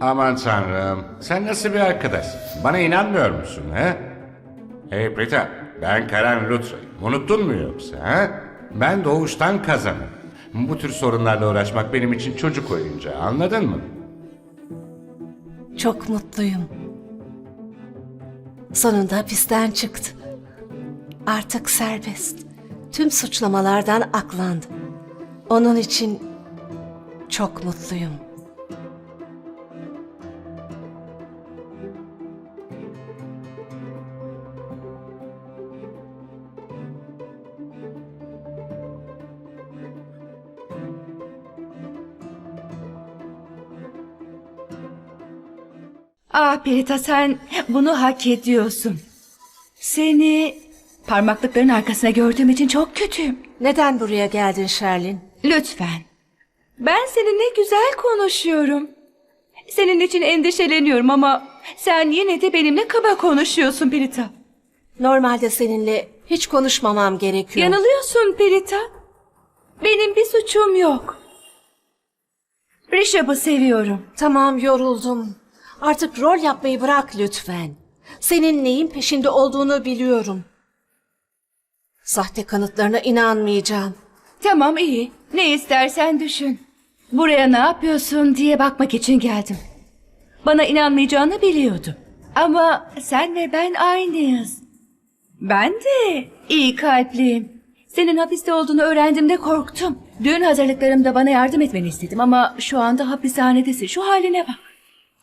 Aman tanrım. Sen nasıl bir arkadaşsın? Bana inanmıyor musun he? Hey Prita, ben Karen Lutra. Unuttun mu yoksa he? Ben doğuştan kazanım. Bu tür sorunlarla uğraşmak benim için çocuk oyuncağı anladın mı? Çok mutluyum. Sonunda hapisten çıktı. Artık serbest. Tüm suçlamalardan aklandı. Onun için çok mutluyum. Ah Perita sen bunu hak ediyorsun. Seni parmaklıkların arkasına gördüğüm için çok kötüyüm. Neden buraya geldin Sherlin? Lütfen. Ben seninle güzel konuşuyorum. Senin için endişeleniyorum ama sen yine de benimle kaba konuşuyorsun Perita. Normalde seninle hiç konuşmamam gerekiyor. Yanılıyorsun Perita. Benim bir suçum yok. Rishab'ı seviyorum. Tamam yoruldum. Artık rol yapmayı bırak lütfen. Senin neyin peşinde olduğunu biliyorum. Sahte kanıtlarına inanmayacağım. Tamam iyi. Ne istersen düşün. Buraya ne yapıyorsun diye bakmak için geldim. Bana inanmayacağını biliyordum. Ama sen ve ben aynıyız. Ben de iyi kalpliyim. Senin hapiste olduğunu öğrendiğimde korktum. Düğün hazırlıklarımda bana yardım etmeni istedim ama şu anda hapishanedesin. Şu haline bak.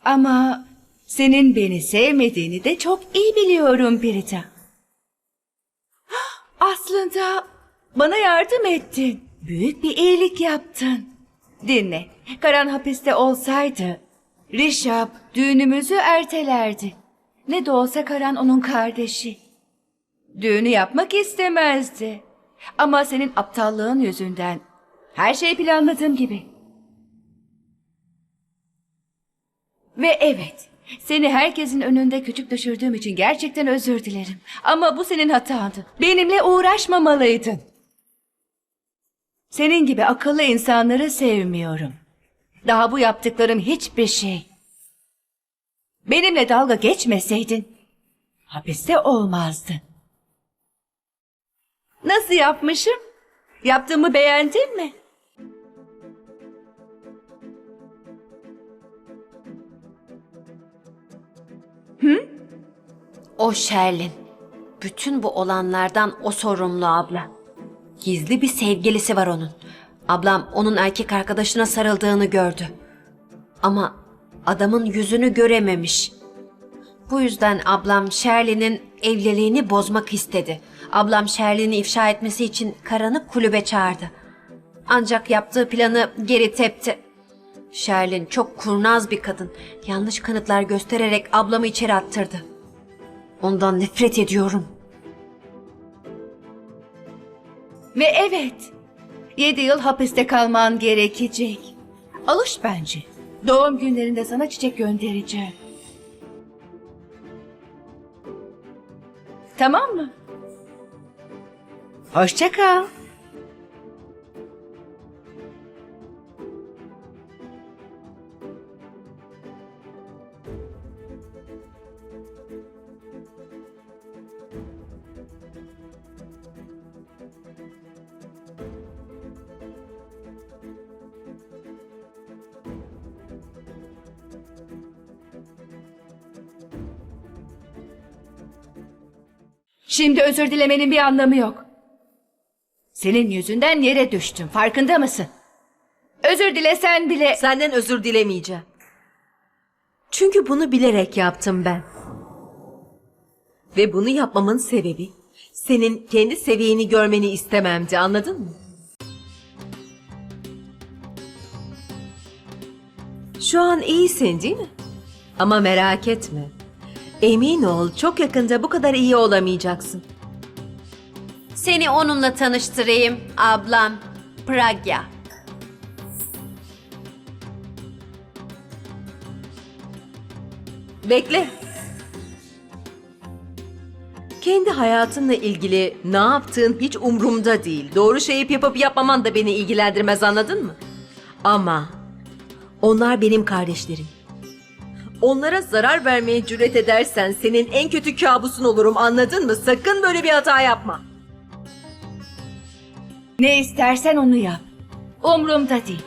Ama senin beni sevmediğini de çok iyi biliyorum Pirita. Aslında bana yardım ettin. Büyük bir iyilik yaptın. Dinle. Karan hapiste olsaydı Rişap düğünümüzü ertelerdi. Ne de olsa Karan onun kardeşi. Düğünü yapmak istemezdi. Ama senin aptallığın yüzünden her şey planladığım gibi. Ve evet, seni herkesin önünde küçük düşürdüğüm için gerçekten özür dilerim. Ama bu senin hatandı. Benimle uğraşmamalıydın. Senin gibi akıllı insanları sevmiyorum. Daha bu yaptıklarım hiçbir şey. Benimle dalga geçmeseydin, hapiste olmazdın. Nasıl yapmışım? Yaptığımı beğendin mi? O Şerlin. Bütün bu olanlardan o sorumlu abla. Gizli bir sevgilisi var onun. Ablam onun erkek arkadaşına sarıldığını gördü. Ama adamın yüzünü görememiş. Bu yüzden ablam Şerlin'in evliliğini bozmak istedi. Ablam Şerlin'i ifşa etmesi için Karan'ı kulübe çağırdı. Ancak yaptığı planı geri tepti. Şerlin çok kurnaz bir kadın. Yanlış kanıtlar göstererek ablamı içeri attırdı. Ondan nefret ediyorum. Ve evet, yedi yıl hapiste kalman gerekecek. Alış bence. Doğum günlerinde sana çiçek göndereceğim. Tamam mı? Hoşça kal. Şimdi özür dilemenin bir anlamı yok. Senin yüzünden yere düştüm. Farkında mısın? Özür dilesen bile... Senden özür dilemeyeceğim. Çünkü bunu bilerek yaptım ben. Ve bunu yapmamın sebebi senin kendi seviyeni görmeni istememdi anladın mı? Şu an iyisin değil mi? Ama merak etme. Emin ol çok yakında bu kadar iyi olamayacaksın. Seni onunla tanıştırayım ablam Pragya. Bekle. Kendi hayatınla ilgili ne yaptığın hiç umrumda değil. Doğru şeyi yapıp yapmaman da beni ilgilendirmez anladın mı? Ama onlar benim kardeşlerim. Onlara zarar vermeye cüret edersen senin en kötü kabusun olurum anladın mı? Sakın böyle bir hata yapma. Ne istersen onu yap. Umrumda değil.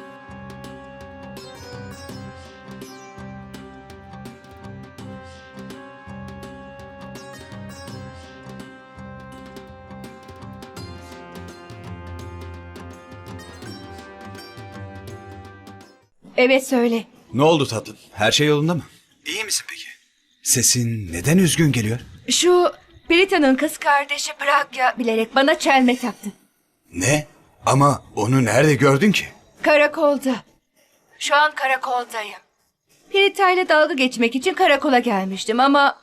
Evet söyle. Ne oldu tatlım? Her şey yolunda mı? İyi misin peki? Sesin neden üzgün geliyor? Şu Brita'nın kız kardeşi Pragya bilerek bana çelme taktı. Ne? Ama onu nerede gördün ki? Karakolda. Şu an karakoldayım. Prita ile dalga geçmek için karakola gelmiştim ama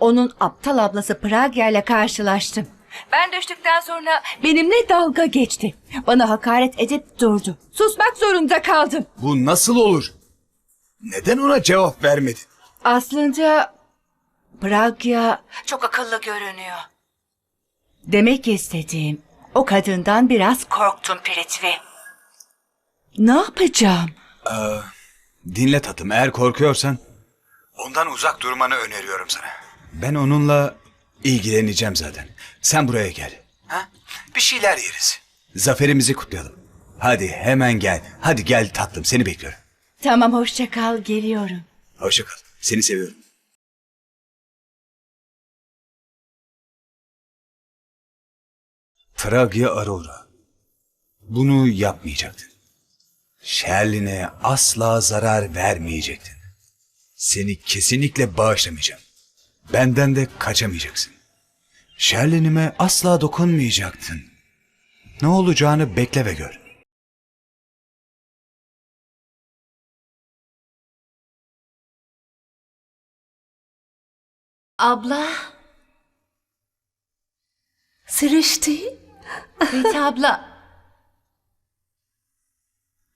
onun aptal ablası Pragya ile karşılaştım. Ben düştükten sonra benimle dalga geçti. Bana hakaret edip durdu. Susmak zorunda kaldım. Bu nasıl olur? Neden ona cevap vermedin? Aslında Pragya çok akıllı görünüyor. Demek istediğim o kadından biraz korktum Pritvi. Ne yapacağım? Dinle tatlım eğer korkuyorsan ondan uzak durmanı öneriyorum sana. Ben onunla ilgileneceğim zaten. Sen buraya gel. Ha? Bir şeyler yeriz. Zaferimizi kutlayalım. Hadi hemen gel. Hadi gel tatlım seni bekliyorum. Tamam hoşça kal geliyorum. Hoşça kal. Seni seviyorum. Pragya Aurora. Bunu yapmayacaktın. Sherlin'e asla zarar vermeyecektin. Seni kesinlikle bağışlamayacağım. Benden de kaçamayacaksın. Sherlin'ime asla dokunmayacaktın. Ne olacağını bekle ve gör. Abla, Sirişti. Rita abla.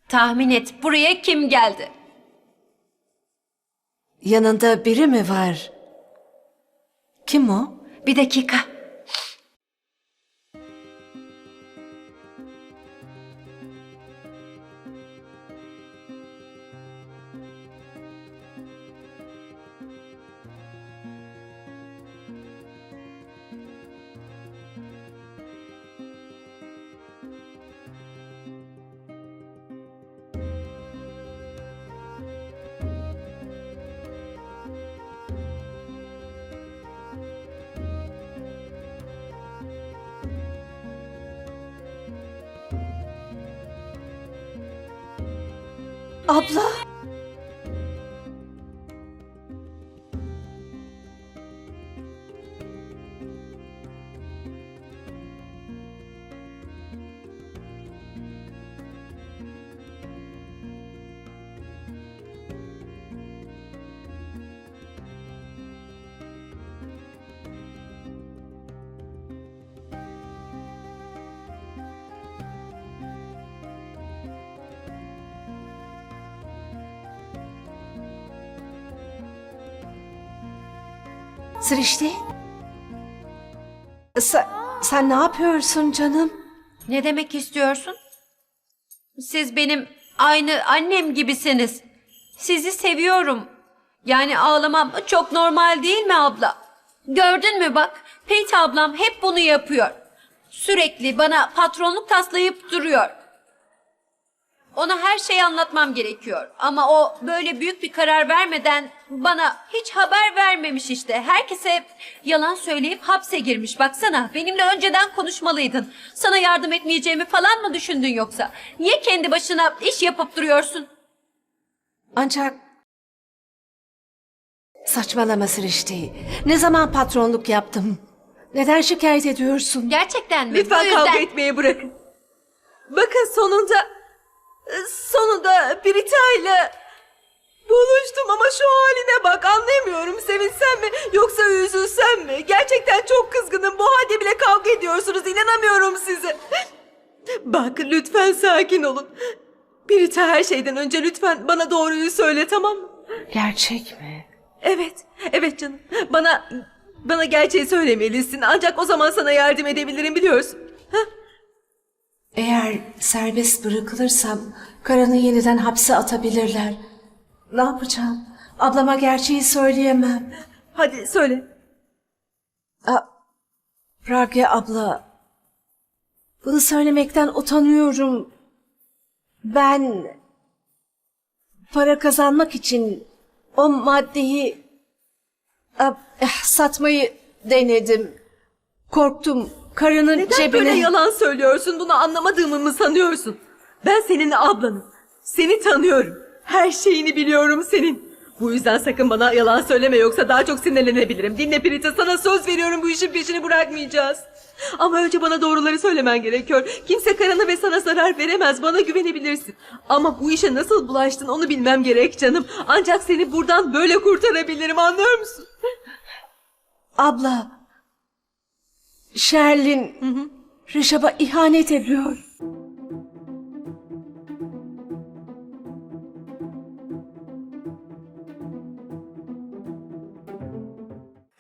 Tahmin et buraya kim geldi? Yanında biri mi var? Kim o? Bir dakika. Abla. Sirişti. Sen, sen ne yapıyorsun canım? Ne demek istiyorsun? Siz benim aynı annem gibisiniz. Sizi seviyorum. Yani ağlamam çok normal değil mi abla? Gördün mü bak, Peyt ablam hep bunu yapıyor. Sürekli bana patronluk taslayıp duruyor. Ona her şeyi anlatmam gerekiyor. Ama o böyle büyük bir karar vermeden bana hiç haber vermemiş işte. Herkese yalan söyleyip hapse girmiş. Baksana benimle önceden konuşmalıydın. Sana yardım etmeyeceğimi falan mı düşündün yoksa? Niye kendi başına iş yapıp duruyorsun? Ancak... Saçmalama Sirişti. Ne zaman patronluk yaptım? Neden şikayet ediyorsun? Gerçekten mi? Lütfen Bu yüzden- kavga etmeyi bırakın. Bakın sonunda sonunda Brita ile buluştum ama şu haline bak anlayamıyorum. Sevinsem mi yoksa üzülsem mi? Gerçekten çok kızgınım. Bu halde bile kavga ediyorsunuz. İnanamıyorum size. Bak lütfen sakin olun. Brita her şeyden önce lütfen bana doğruyu söyle tamam mı? Gerçek mi? Evet, evet canım. Bana bana gerçeği söylemelisin. Ancak o zaman sana yardım edebilirim biliyorsun. Eğer serbest bırakılırsam Karan'ı yeniden hapse atabilirler. Ne yapacağım? Ablama gerçeği söyleyemem. Hadi söyle. Pragya abla. Bunu söylemekten utanıyorum. Ben para kazanmak için o maddeyi eh, satmayı denedim. Korktum. Karının Neden cebine... böyle yalan söylüyorsun? Bunu anlamadığımı mı sanıyorsun? Ben senin ablanım. Seni tanıyorum. Her şeyini biliyorum senin. Bu yüzden sakın bana yalan söyleme yoksa daha çok sinirlenebilirim. Dinle Prita sana söz veriyorum bu işin peşini bırakmayacağız. Ama önce bana doğruları söylemen gerekiyor. Kimse karına ve sana zarar veremez. Bana güvenebilirsin. Ama bu işe nasıl bulaştın onu bilmem gerek canım. Ancak seni buradan böyle kurtarabilirim anlıyor musun? Abla. Sherlin Rişap'a ihanet ediyor.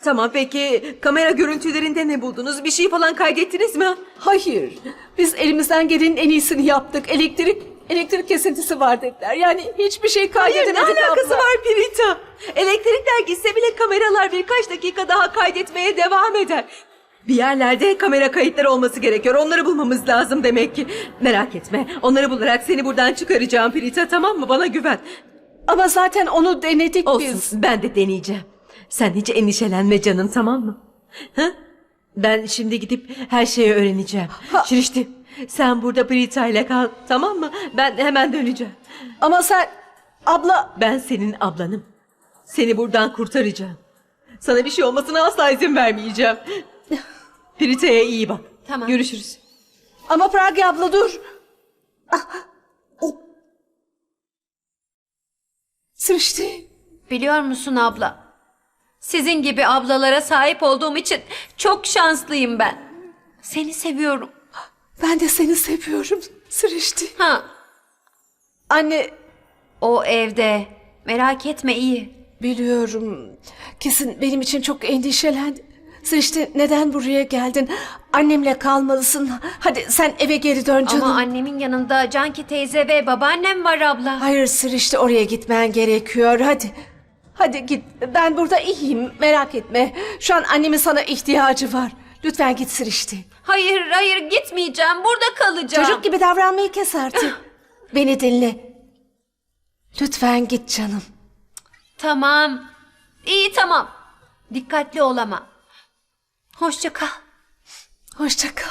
Tamam peki kamera görüntülerinde ne buldunuz? Bir şey falan kaydettiniz mi? Hayır. Biz elimizden gelenin en iyisini yaptık. Elektrik elektrik kesintisi var dediler. Yani hiçbir şey Hayır ne kaydedemedik alakası abla. var Pirita? Elektrikler gitse bile kameralar birkaç dakika daha kaydetmeye devam eder. Bir yerlerde kamera kayıtları olması gerekiyor. Onları bulmamız lazım demek ki. Merak etme. Onları bularak seni buradan çıkaracağım Pirita tamam mı? Bana güven. Ama zaten onu denedik Olsun biz. ben de deneyeceğim. Sen hiç endişelenme canım tamam mı? Ha? Ben şimdi gidip her şeyi öğreneceğim. Şirişti sen burada Pirita ile kal tamam mı? Ben hemen döneceğim. Ama sen abla Ben senin ablanım. Seni buradan kurtaracağım. Sana bir şey olmasına asla izin vermeyeceğim. Pirita'ya iyi bak. Tamam. Görüşürüz. ama Pragya abla dur. Sırıştı. Biliyor musun abla? Sizin gibi ablalara sahip olduğum için çok şanslıyım ben. Seni seviyorum. Ben de seni seviyorum. Sırıştı. Ha, Anne o evde. Merak etme iyi. biliyorum. Kesin benim için çok endişelendi. Sırıştı neden buraya geldin? Annemle kalmalısın. Hadi sen eve geri dön canım. Ama annemin yanında Canki teyze ve babaannem var abla. Hayır Sırıştı oraya gitmen gerekiyor. Hadi. Hadi git. Ben burada iyiyim. Merak etme. Şu an annemin sana ihtiyacı var. Lütfen git Sırıştı. Hayır hayır gitmeyeceğim. Burada kalacağım. Çocuk gibi davranmayı kes artık. Beni dinle. Lütfen git canım. Tamam. İyi tamam. Dikkatli ol ama. Hoşça kal. Hoşça kal.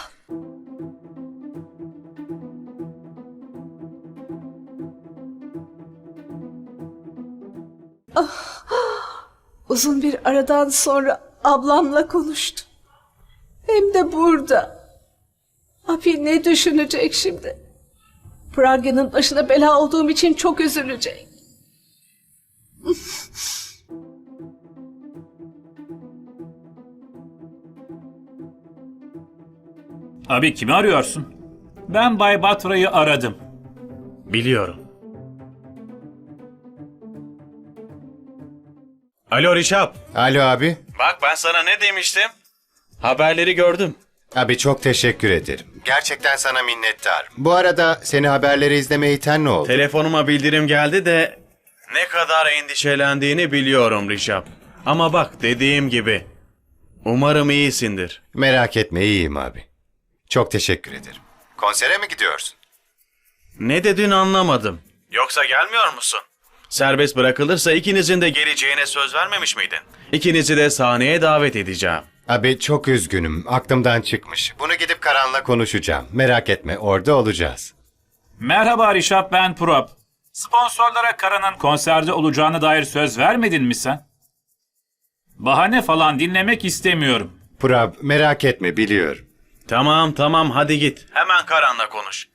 Ah, uzun bir aradan sonra ablamla konuştum. Hem de burada. Abi ne düşünecek şimdi? Pragya'nın başına bela olduğum için çok üzülecek. Abi kimi arıyorsun? Ben Bay Batra'yı aradım. Biliyorum. Alo Rişap. Alo abi. Bak ben sana ne demiştim? Haberleri gördüm. Abi çok teşekkür ederim. Gerçekten sana minnettarım. Bu arada seni haberleri izlemeye iten ne oldu? Telefonuma bildirim geldi de ne kadar endişelendiğini biliyorum Rişap. Ama bak dediğim gibi umarım iyisindir. Merak etme iyiyim abi. Çok teşekkür ederim. Konsere mi gidiyorsun? Ne dedin anlamadım. Yoksa gelmiyor musun? Serbest bırakılırsa ikinizin de geleceğine söz vermemiş miydin? İkinizi de sahneye davet edeceğim. Abi çok üzgünüm. Aklımdan çıkmış. Bunu gidip Karan'la konuşacağım. Merak etme orada olacağız. Merhaba Rişap ben Purap. Sponsorlara Kara'nın konserde olacağına dair söz vermedin mi sen? Bahane falan dinlemek istemiyorum. Prab merak etme biliyorum. Tamam tamam hadi git. Hemen Karan'la konuş.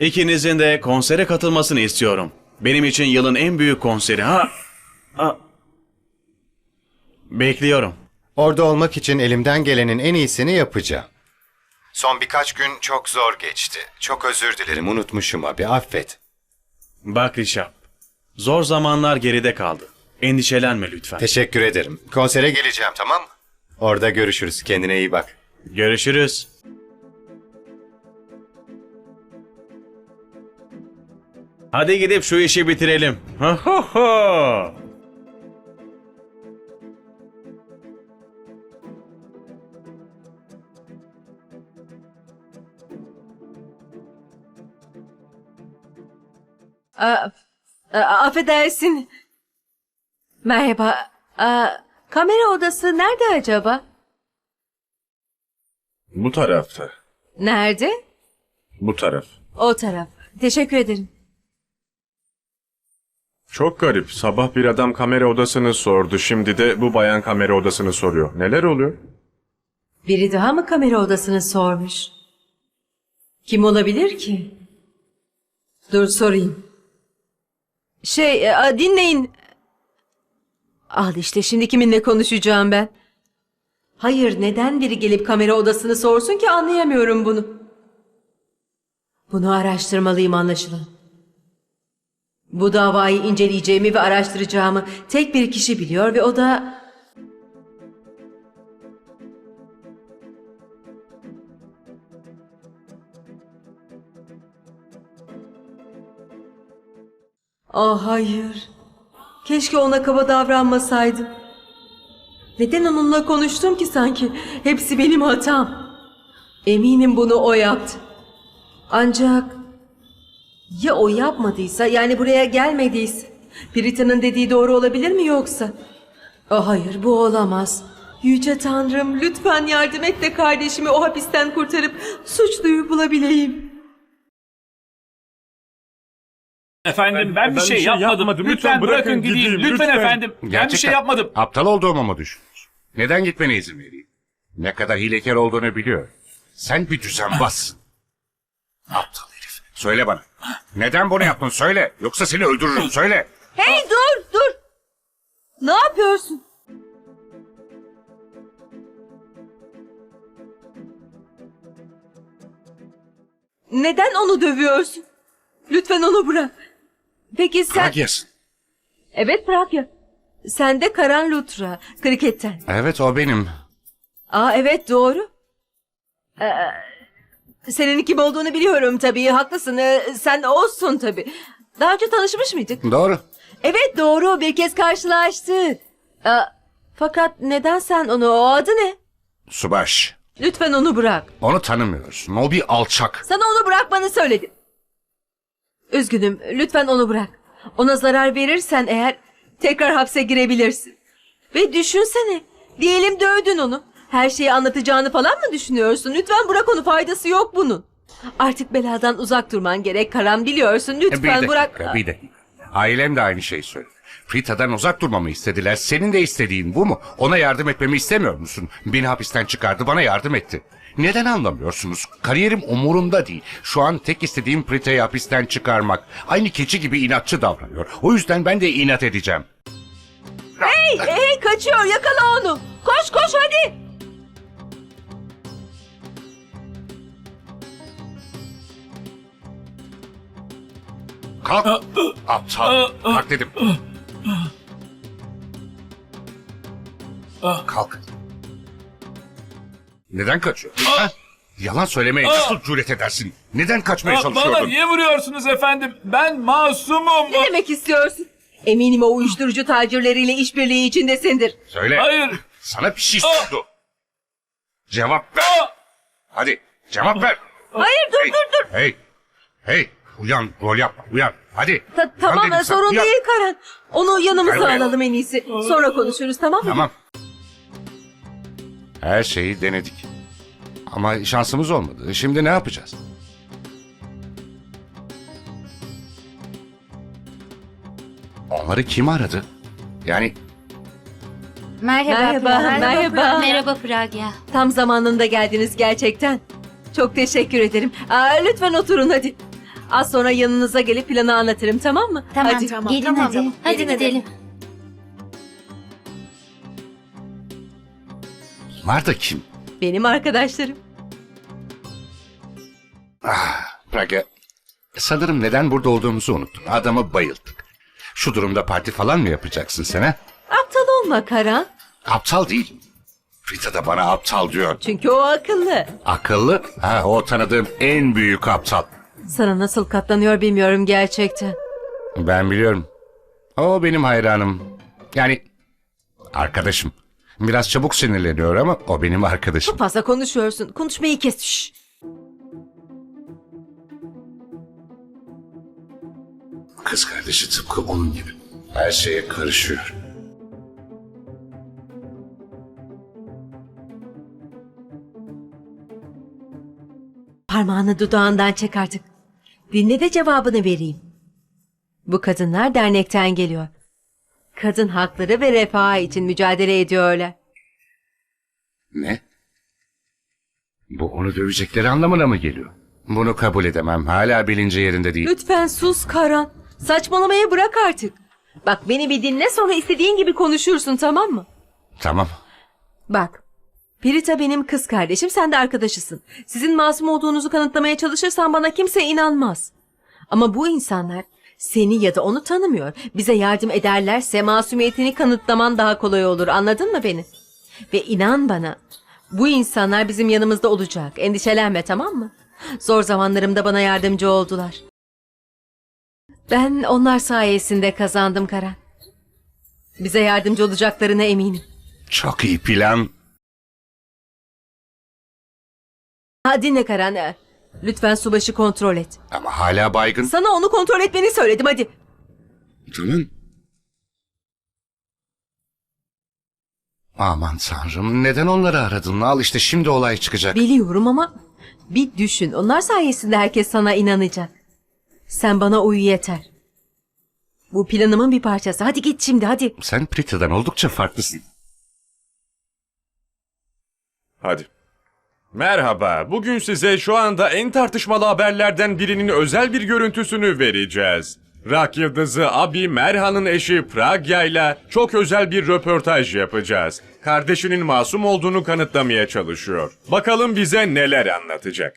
İkinizin de konsere katılmasını istiyorum. Benim için yılın en büyük konseri ha. ha. Bekliyorum. Orada olmak için elimden gelenin en iyisini yapacağım. Son birkaç gün çok zor geçti. Çok özür dilerim unutmuşum abi affet. Bak Rişap. Zor zamanlar geride kaldı. Endişelenme lütfen. Teşekkür ederim. Konsere geleceğim tamam mı? Orada görüşürüz. Kendine iyi bak. Görüşürüz. Hadi gidip şu işi bitirelim. Ha ha ha. Affedersin. Merhaba. A, kamera odası nerede acaba? Bu tarafta. Nerede? Bu taraf. O taraf. Teşekkür ederim. Çok garip. Sabah bir adam kamera odasını sordu. Şimdi de bu bayan kamera odasını soruyor. Neler oluyor? Biri daha mı kamera odasını sormuş? Kim olabilir ki? Dur sorayım. Şey, e, a, dinleyin. Al işte şimdi kiminle konuşacağım ben. Hayır, neden biri gelip kamera odasını sorsun ki anlayamıyorum bunu. Bunu araştırmalıyım anlaşılan. Bu davayı inceleyeceğimi ve araştıracağımı tek bir kişi biliyor ve o da Ah hayır. Keşke ona kaba davranmasaydım. Neden onunla konuştum ki sanki? Hepsi benim hatam. Eminim bunu o yaptı. Ancak ya o yapmadıysa yani buraya gelmediyse Brita'nın dediği doğru olabilir mi yoksa? Oh hayır bu olamaz. Yüce Tanrım lütfen yardım et de kardeşimi o hapisten kurtarıp suçluyu bulabileyim. Efendim ben, bir şey, yapmadım. Lütfen, bırakın, gideyim. Lütfen, efendim. Ben bir şey Gerçekten yapmadım. Aptal olduğumu mu düşünüyorsun? Neden gitmene izin vereyim? Ne kadar hilekar olduğunu biliyorum. Sen bir düzenbazsın. Aptal herif. Söyle bana. Neden bunu yaptın söyle. Yoksa seni öldürürüm söyle. Hey dur dur. Ne yapıyorsun? Neden onu dövüyorsun? Lütfen onu bırak. Peki sen... Pragyasın. Evet Pragya. Sen de Karan Lutra, kriketten. Evet o benim. Aa evet doğru. Ee, senin kim olduğunu biliyorum tabii. Haklısın. Ee, sen olsun tabii. Daha önce tanışmış mıydık? Doğru. Evet doğru. Bir kez karşılaştık. Aa, fakat neden sen onu... O adı ne? Subaş. Lütfen onu bırak. Onu tanımıyorsun. O bir alçak. Sana onu bırakmanı söyledim. Üzgünüm. Lütfen onu bırak. Ona zarar verirsen eğer tekrar hapse girebilirsin. Ve düşünsene. Diyelim dövdün onu. Her şeyi anlatacağını falan mı düşünüyorsun? Lütfen bırak onu faydası yok bunun. Artık beladan uzak durman gerek Karan biliyorsun. E, Bir Lütfen dakika, bırak. bir dakika. Ailem de aynı şeyi söyledi. Frita'dan uzak durmamı istediler. Senin de istediğin bu mu? Ona yardım etmemi istemiyor musun? Beni hapisten çıkardı, bana yardım etti. Neden anlamıyorsunuz? Kariyerim umurumda değil. Şu an tek istediğim Prita'yı hapisten çıkarmak. Aynı keçi gibi inatçı davranıyor. O yüzden ben de inat edeceğim. Hey, hey kaçıyor yakala onu. Koş koş hadi. Kalk! Aptal! Kalk dedim. Kalk. Neden kaçıyor? Ha? Yalan söylemeye nasıl cüret edersin? Neden kaçmaya Aa, Bana çalışıyordun? niye vuruyorsunuz efendim? Ben masumum. Ne demek istiyorsun? Eminim o uyuşturucu tacirleriyle işbirliği içindesindir. Söyle. Hayır. Sana bir şey sordu. Cevap ver. Aa! Hadi cevap ver. Hayır dur Hey, dur dur. Hey. Hey. Uyan. Rol yapma. Uyan. Hadi. Ta- tamam dedim sana, sorun uyan. değil Karan. Onu yanımıza buraya. alalım en iyisi. Sonra konuşuruz tamam mı? Tamam. Her şeyi denedik. Ama şansımız olmadı. Şimdi ne yapacağız? Onları kim aradı? Yani Merhaba. Merhaba, merhaba. Merhaba Pragya. Tam zamanında geldiniz gerçekten. Çok teşekkür ederim. Aa, lütfen oturun hadi. Az sonra yanınıza gelip planı anlatırım tamam mı? Tamam, Hadi. gelin hadi. Hadi Gelin hadi. gidelim. da kim? Benim arkadaşlarım. Praga, sanırım neden burada olduğumuzu unuttun. Adamı bayılttık. Şu durumda parti falan mı yapacaksın sen ha? Aptal olma Karan. Aptal değil. Rita da bana aptal diyor. Çünkü o akıllı. Akıllı? Ha, o tanıdığım en büyük aptal. Sana nasıl katlanıyor bilmiyorum gerçekten. Ben biliyorum. O benim hayranım. Yani arkadaşım. Biraz çabuk sinirleniyor ama o benim arkadaşım. Çok fazla konuşuyorsun. Konuşmayı kes. Şş. Kız kardeşi tıpkı onun gibi. Her şeye karışıyor. Parmağını dudağından çek artık. Dinle de cevabını vereyim. Bu kadınlar dernekten geliyor. Kadın hakları ve refahı için mücadele ediyorlar. Ne? Bu onu dövecekleri anlamına mı geliyor? Bunu kabul edemem. Hala bilinci yerinde değil. Lütfen sus Karan. Saçmalamayı bırak artık. Bak beni bir dinle sonra istediğin gibi konuşursun tamam mı? Tamam. Bak. Pirita benim kız kardeşim, sen de arkadaşısın. Sizin masum olduğunuzu kanıtlamaya çalışırsan bana kimse inanmaz. Ama bu insanlar seni ya da onu tanımıyor. Bize yardım ederlerse masumiyetini kanıtlaman daha kolay olur. Anladın mı beni? Ve inan bana, bu insanlar bizim yanımızda olacak. Endişelenme tamam mı? Zor zamanlarımda bana yardımcı oldular. Ben onlar sayesinde kazandım Karan. Bize yardımcı olacaklarına eminim. Çok iyi plan. Ha dinle Karan. e, Lütfen subaşı kontrol et. Ama hala baygın. Sana onu kontrol etmeni söyledim hadi. Tamam. Aman tanrım neden onları aradın? Al işte şimdi olay çıkacak. Biliyorum ama bir düşün. Onlar sayesinde herkes sana inanacak. Sen bana uyu yeter. Bu planımın bir parçası. Hadi git şimdi hadi. Sen Prita'dan oldukça farklısın. Hadi. Merhaba. Bugün size şu anda en tartışmalı haberlerden birinin özel bir görüntüsünü vereceğiz. Rock yıldızı Abi Merhan'ın eşi Pragya ile çok özel bir röportaj yapacağız. Kardeşinin masum olduğunu kanıtlamaya çalışıyor. Bakalım bize neler anlatacak.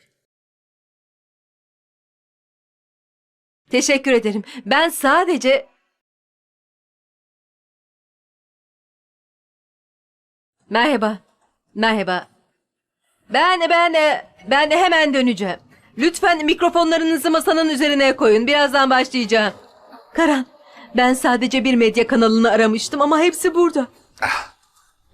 Teşekkür ederim. Ben sadece... Merhaba. Merhaba. Ben ben ben hemen döneceğim. Lütfen mikrofonlarınızı masanın üzerine koyun. Birazdan başlayacağım. Karan, ben sadece bir medya kanalını aramıştım ama hepsi burada.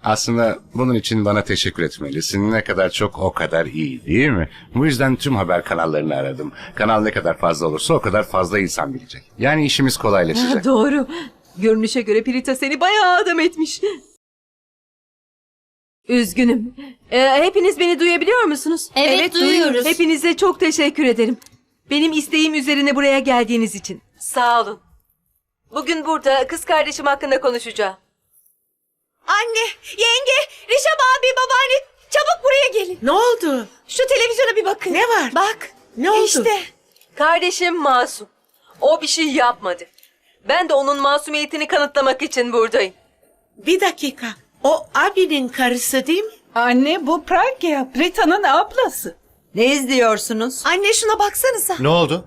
Aslında bunun için bana teşekkür etmelisin. Ne kadar çok o kadar iyi değil mi? Bu yüzden tüm haber kanallarını aradım. Kanal ne kadar fazla olursa o kadar fazla insan bilecek. Yani işimiz kolaylaşacak. Doğru. Görünüşe göre Prita seni bayağı adam etmiş. Üzgünüm. Ee, hepiniz beni duyabiliyor musunuz? Evet, duyuyoruz. Hepinize çok teşekkür ederim. Benim isteğim üzerine buraya geldiğiniz için. Sağ olun. Bugün burada kız kardeşim hakkında konuşacağım. Anne, yenge, Rişap abi, babaanne çabuk buraya gelin. Ne oldu? Şu televizyona bir bakın. Ne var? Bak. Ne oldu? İşte. Kardeşim masum. O bir şey yapmadı. Ben de onun masumiyetini kanıtlamak için buradayım. Bir dakika. O abinin karısı değil mi? Anne bu Pragya, Brita'nın ablası. Ne izliyorsunuz? Anne şuna baksanıza. Ne oldu?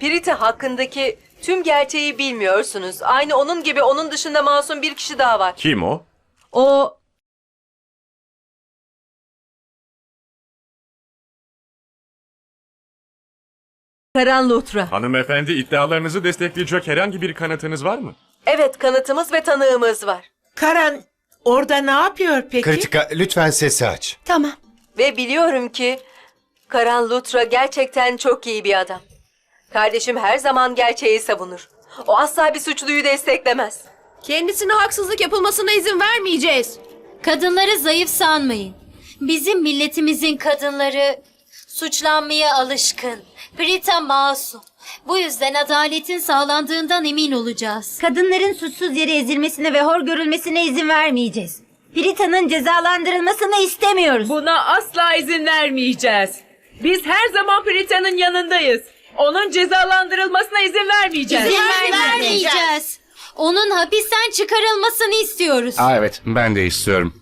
Prita hakkındaki tüm gerçeği bilmiyorsunuz. Aynı onun gibi onun dışında masum bir kişi daha var. Kim o? O Karan Lutra. Hanımefendi iddialarınızı destekleyecek herhangi bir kanıtınız var mı? Evet kanıtımız ve tanığımız var. Karan orada ne yapıyor peki? Kritika lütfen sesi aç. Tamam. Ve biliyorum ki Karan Lutra gerçekten çok iyi bir adam. Kardeşim her zaman gerçeği savunur. O asla bir suçluyu desteklemez. Kendisine haksızlık yapılmasına izin vermeyeceğiz. Kadınları zayıf sanmayın. Bizim milletimizin kadınları suçlanmaya alışkın. Prita masum. Bu yüzden adaletin sağlandığından emin olacağız. Kadınların suçsuz yere ezilmesine ve hor görülmesine izin vermeyeceğiz. Prita'nın cezalandırılmasını istemiyoruz. Buna asla izin vermeyeceğiz. Biz her zaman Prita'nın yanındayız. Onun cezalandırılmasına izin vermeyeceğiz. İzin vermeyeceğiz. Onun hapisten çıkarılmasını istiyoruz. Aa evet ben de istiyorum.